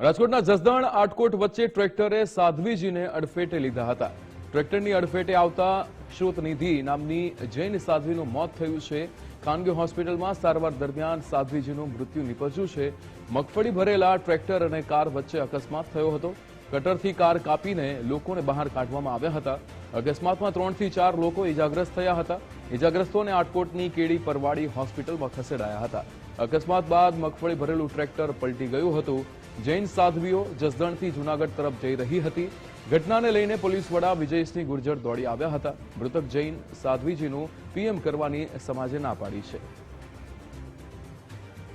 રાજકોટના જસદણ આટકોટ વચ્ચે ટ્રેક્ટરે સાધ્વીજીને અડફેટે લીધા હતા. ટ્રેક્ટરની અડફેટે આવતા શ્રોતનિધિ નામની જૈન સાધ્વીનું મોત થયું છે. ખાનગી હોસ્પિટલમાં સારવાર દરમિયાન સાધ્વીજીનું મૃત્યુ નિપજ્યું છે. મગફળી ભરેલા ટ્રેક્ટર અને કાર વચ્ચે અકસ્માત થયો હતો. કટરથી કાર કાપીને લોકોને બહાર કાઢવામાં આવ્યા હતા. અકસ્માતમાં ત્રણથી ચાર લોકો ઇજાગ્રસ્ત થયા હતા. ઇજાગ્રસ્તોને આટકોટની કેડી પરવાડી હોસ્પિટલમાં ખસેડાયા હતા. અકસ્માત બાદ મગફળી ભરેલું ટ્રેક્ટર પલટી ગયું હતું. જૈન સાધ્વીઓ જસદણથી જૂનાગઢ તરફ જઈ રહી હતી. ઘટનાને લઈને પોલીસ વડા વિજયસિંહ ગુર્જર દોડી આવ્યા હતા. મૃતક જૈન સાધ્વીજીનું પીએમ કરવાની સમાજે ના પાડી છે.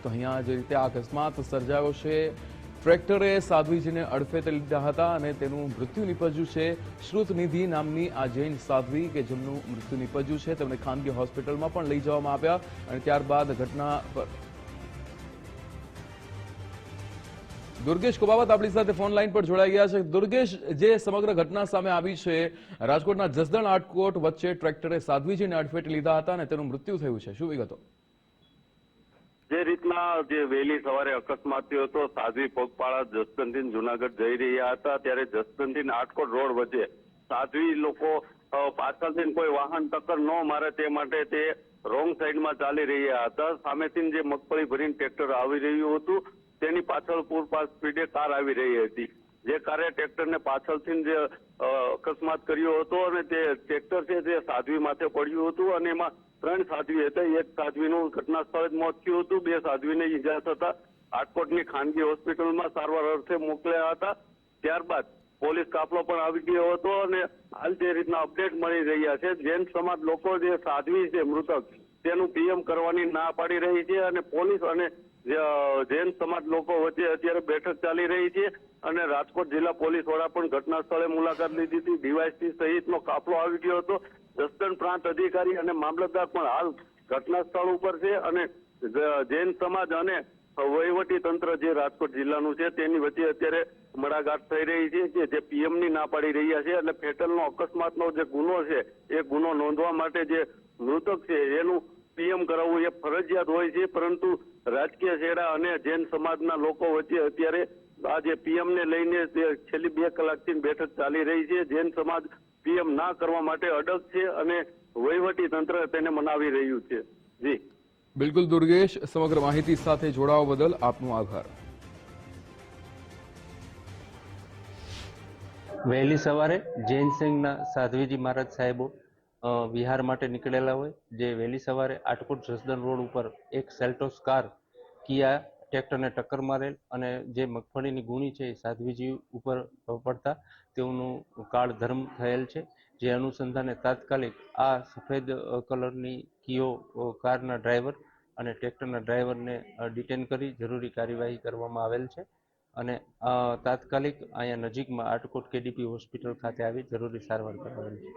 તો અહીંયા જે રીતે આ અકસ્માત સર્જાયો છે ટ્રેક્ટરે સાધ્વીજીને અડફેટે લીધા હતા અને તેનું મૃત્યુ નિપજ્યું છે. શ્રુતનિધિ નામની આ જૈન સાધ્વી કે જેમનું મૃત્યુ નિપજ્યું છે, તેમને ખાનગી હોસ્પિટલમાં પણ લઈ જવામાં આવ્યા અને ત્યારબાદ ઘટના પર દુર્ગેશ કોબાવત આપણી સાથે ફોન લાઈન પર જોડાઈ ગયા છે. દુર્ગેશ, જે સમગ્ર ઘટના સામે આવી છે, રાજકોટના જસદણ આટકોટ વચ્ચે ટ્રેક્ટરે સાધ્વીજીને અડફેટે લીધા હતા અને તેનું મૃત્યુ થયું છે. શું વિગતો? જે રીતના જે વહેલી સવારે અકસ્માત થયો હતો, સાધ્વી પગપાળા જસદનથી જુનાગઢ જઈ રહ્યા હતા, ત્યારે જસદનથી આટકોટ રોડ વચ્ચે સાધ્વી લોકો પાછળથી કોઈ વાહન ટક્કર ન મારે તે માટે તે રોંગ સાઈડમાં ચાલી રહ્યા હતા. સામેથી જે મગફળી ભરીને ટ્રેક્ટર આવી રહ્યું હતું, તેની પાછળ પૂરપાસ સ્પીડે કાર આવી રહી હતી. જે કારે ટ્રેક્ટરને પાછળથી જે અકસ્માત કર્યો હતો અને તે ટ્રેક્ટર છે તે સાધ્વી માથે પડ્યું હતું અને એમાં ત્રણ સાધ્વી હતા. એક સાધ્વીનું ઘટના સ્થળે જ મોત થયું હતું. બે સાધ્વીને ઈજા થતા રાજકોટની ખાનગી હોસ્પિટલમાં સારવાર અર્થે મોકલ્યા હતા. ત્યારબાદ પોલીસ કાફલો પણ આવી ગયો હતો અને હાલ જે રીતના અપડેટ મળી રહ્યા છે જૈન સમાજ લોકો જે સાધ્વી છે, મૃતક તેનું પીએમ કરવાની ના પાડી રહી છે અને પોલીસ અને જૈન સમાજ લોકો વચ્ચે અત્યારે બેઠક ચાલી રહી છે અને રાજકોટ જિલ્લા પોલીસ વડા પણ ઘટના સ્થળે મુલાકાત લીધી હતી. ડીવાયસી સહિતનો કાફલો આવી ગયો હતો. જસદણ પ્રાંત અધિકારી અને મામલતદાર પણ હાલ ઘટના સ્થળ ઉપર છે અને જૈન સમાજ અને વહીવટી તંત્ર જે રાજકોટ જિલ્લાનું છે તેની વચ્ચે અત્યારે મડાગાઠ થઈ રહી છે કે જે પીએમની ના પાડી રહ્યા છે એટલે ફેટલનો અકસ્માતનો જે ગુનો છે એ ગુનો નોંધવા માટે જે મૃતક છે એનું પીએમ કરાવવું એ ફરજિયાત હોય છે પરંતુ રાજકીય છેડા અને જૈન સમાજના લોકો વચ્ચે અત્યારે આ જે પીએમ ને લઈને છેલ્લી બે કલાકથી બેઠક ચાલી રહી છે. જૈન સમાજ પીએમ ના કરવા માટે અડગ છે અને વહીવટી તંત્ર તેને મનાવી રહ્યું છે. જી. બિલકુલ દુર્ગેશ સમગ્ર માહિતી સાથે જોડાવા બદલ આપનો આભાર. વહેલી સવારે જૈન સંઘના સાધ્વીજી મહારાજ સાહેબો વિહાર માટે નીકળેલા હોય, જે વહેલી સવારે આટકોટ જસદણ રોડ ઉપર એક સેલ્ટોસ કાર, કિયા ટ્રેક્ટરને ટક્કર મારેલ અને જે મગફળીની ગુણી છે એ સાધ્વીજી ઉપર પડતા તેઓનું કાળ ધર્મ થયેલ છે, જે અનુસંધાને તાત્કાલિક આ સફેદ કલરની કિયો કારના ડ્રાઈવર અને ટ્રેક્ટરના ડ્રાઈવરને ડિટેન કરી જરૂરી કાર્યવાહી કરવામાં આવેલ છે અને તાત્કાલિક અહીંયા નજીકમાં આટકોટ કેડીપી હોસ્પિટલ ખાતે આવી જરૂરી સારવાર કરાવેલ છે.